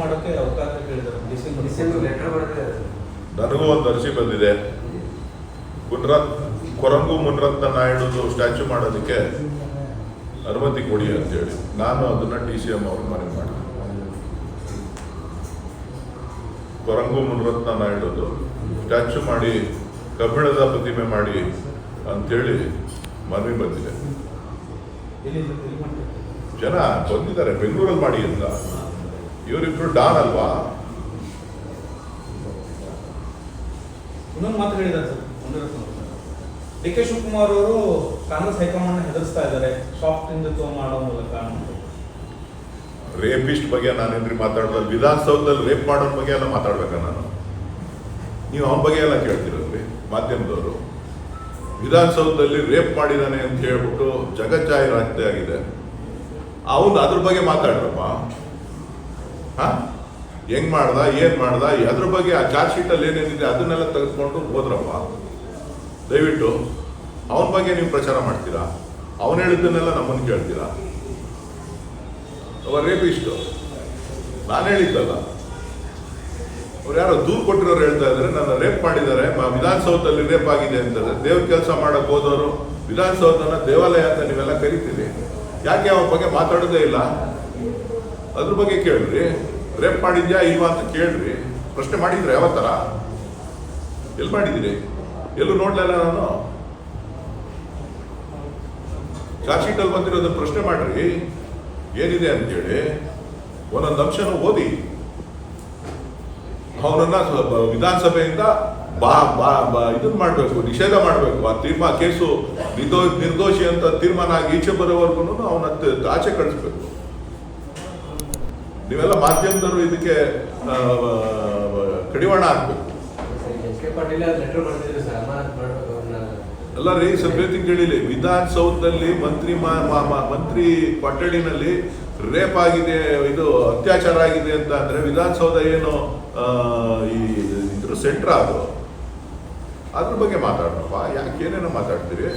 ಮಾಡೋಕೆ ಅವಕಾಶ ಕೇಳಿದ್ದಾರೆ ಡಿಸೆಂಬರ್ ಡಿಸೆಂಬರ್ ಲೆಟರ್ ಬರ್ತದೆ ನನಗೂ ಒಂದು ಅರ್ಜಿ ಬಂದಿದೆ. ಮುನ್ರತ್ ಕೊರಂಗು ಮುನ್ರತ್ನ ನಾಯ್ಡುದು ಸ್ಟ್ಯಾಚ್ಯೂ ಮಾಡೋದಕ್ಕೆ ಅನುಮತಿ ಕೊಡಿ ಅಂತೇಳಿ. ನಾನು ಅದನ್ನ ಟಿ ಸಿ ಎಂ ಅವ್ರಿಗೆ ಮನವಿ ಮಾಡಿದೆ. ಕೊರಂಗು ಮುನ್ರತ್ನ ನಾಯ್ಡುದು ಸ್ಟ್ಯಾಚ್ಯೂ ಮಾಡಿ ಕಬ್ಬಿಣದ ಪ್ರತಿಮೆ ಮಾಡಿ ಅಂತೇಳಿ ಮನವಿ ಬಂದಿದೆ. ಜನ ಬಂದಿದ್ದಾರೆ. ಬೆಂಗಳೂರಲ್ಲಿ ಮಾಡಿ ಅಂತ. ಇವರಿಬ್ರು ಡಾನ್ ಅಲ್ವಾ? ಇನ್ನೊಂದು ಮಾತು ಹೇಳಿದ್ದಾರೆ ಸರ್ ಡಿ ಕೆ ಶಿವಕುಮಾರ್ ಅವರು ಕಾಂಗ್ರೆಸ್ ಹೈಕಮಾಂಡ್ ಹೆದರ್ಸ್ತಾ ಇದ್ದಾರೆ ಸಾಫ್ಟ್ ಹಿಂದುತ್ವ ಮಾಡೋ ಮೂಲಕ. ರೇಪಿಸ್ಟ್ ಬಗ್ಗೆ ನಾನೇನ್ರಿ ಮಾತಾಡೋದು ವಿಧಾನಸೌಧದಲ್ಲಿ ರೇಪ್ ಮಾಡೋ ಬಗ್ಗೆ ಎಲ್ಲ ಮಾತಾಡ್ಬೇಕಾ ನಾನು? ನೀವು ಅವನ ಬಗ್ಗೆ ಎಲ್ಲ ಕೇಳ್ತಿರೋದ್ರಿ ಮಾಧ್ಯಮದವರು. ವಿಧಾನಸೌಧದಲ್ಲಿ ರೇಪ್ ಮಾಡಿದಾನೆ ಅಂತ ಹೇಳ್ಬಿಟ್ಟು ಜಗಜ್ಜಾಹೀರಾತೆ ಆಗಿದೆ. ಅವನು ಅದ್ರ ಬಗ್ಗೆ ಮಾತಾಡ್ರಪ್ಪ. ಹಾ? ಹೆಂಗ್ ಮಾಡ್ದ, ಏನು ಮಾಡ್ದ, ಅದ್ರ ಬಗ್ಗೆ ಆ ಚಾರ್ಜ್ ಶೀಟಲ್ಲಿ ಏನೇನಿದೆ ಅದನ್ನೆಲ್ಲ ತೆಗೆದುಕೊಂಡು ಹೋದ್ರಪ್ಪ ದಯವಿಟ್ಟು, ಅವನ ಬಗ್ಗೆ ನೀವು ಪ್ರಚಾರ ಮಾಡ್ತೀರಾ? ಅವನು ಹೇಳಿದ್ದನ್ನೆಲ್ಲ ನಮ್ಮನ್ನು ಕೇಳ್ತೀರಾ? ಅವ ಇಷ್ಟು. ನಾನು ಹೇಳಿದ್ದಲ್ಲ. ಅವ್ರು ಯಾರೋ ದೂರು ಕೊಟ್ಟಿರೋರು ಹೇಳ್ತಾ ಇದ್ದಾರೆ ನನ್ನ ರೇಪ್ ಮಾಡಿದ್ದಾರೆ ವಿಧಾನಸೌಧದಲ್ಲಿ ರೇಪ್ ಆಗಿದೆ ಅಂತಾರೆ ದೇವ್ರ ಕೆಲಸ ಮಾಡಕ್ ಹೋದವರು, ವಿಧಾನಸೌಧನ ದೇವಾಲಯ ಅಂತ ನೀವೆಲ್ಲ ಕರಿತೀರಿ. ಯಾಕೆ ಅವ್ರ ಬಗ್ಗೆ ಮಾತಾಡೋದೇ ಇಲ್ಲ? ಅದ್ರ ಬಗ್ಗೆ ಕೇಳ್ರಿ ರೇಪ್ ಮಾಡಿದ್ಯಾ ಇಲ್ವಾ ಅಂತ ಕೇಳ್ರಿ ಪ್ರಶ್ನೆ ಮಾಡಿದ್ರೆ ಯಾವ ಥರ ಎಲ್ಲಿ ಮಾಡಿದಿರಿ ಎಲ್ಲೂ ನೋಡ್ಲಿಲ್ಲ ನಾನು. ಚಾರ್ಜ್ ಅಲ್ಲಿ ಬಂದಿರೋದು ಪ್ರಶ್ನೆ ಮಾಡ್ರಿ. ಏನಿದೆ ಅಂತೇಳಿ. ಒಂದೊಂದು ಅಂಶನ ಓದಿ. ಅವನನ್ನ ವಿಧಾನಸಭೆಯಿಂದ ಬಾ ಬಾ ಬಾ ಇದನ್ನ ಮಾಡಬೇಕು, ನಿಷೇಧ ಮಾಡಬೇಕು. ಆ ತೀರ್ಮಾನ ಕೇಸು ನಿರ್ದೋ ನಿರ್ದೋಷಿ ಅಂತ ತೀರ್ಮಾನ ಆಗಿ ಈಚೆ ಬರೋವರೆಗೂ ಅವನ ಆಚೆ ಕಳಿಸ್ಬೇಕು. ನೀವೆಲ್ಲ ಮಾಧ್ಯಮದವರು ಇದಕ್ಕೆ ಕಡಿವಾಣ ಹಾಕ್ಬೇಕು. ಅಲ್ಲ ರೀ ಸಭ್ಯತೆ ಕೇಳಿಲಿ ವಿಧಾನಸೌಧದಲ್ಲಿ ಮಂತ್ರಿ ಮಂತ್ರಿ ಪಟ್ಟಣಿನಲ್ಲಿ ರೇಪ್ ಆಗಿದೆ ಇದು ಅತ್ಯಾಚಾರ ಆಗಿದೆ ಅಂತ ಅಂದ್ರೆ ವಿಧಾನಸೌಧ ಏನು ಈ ಇದ್ರ ಸೆಂಟ್ರ್ ಅದು. ಅದ್ರ ಬಗ್ಗೆ ಮಾತಾಡೋಣಪ್ಪ ಯಾಕೆ ಏನೇನೋ ಮಾತಾಡ್ತೀರಿ?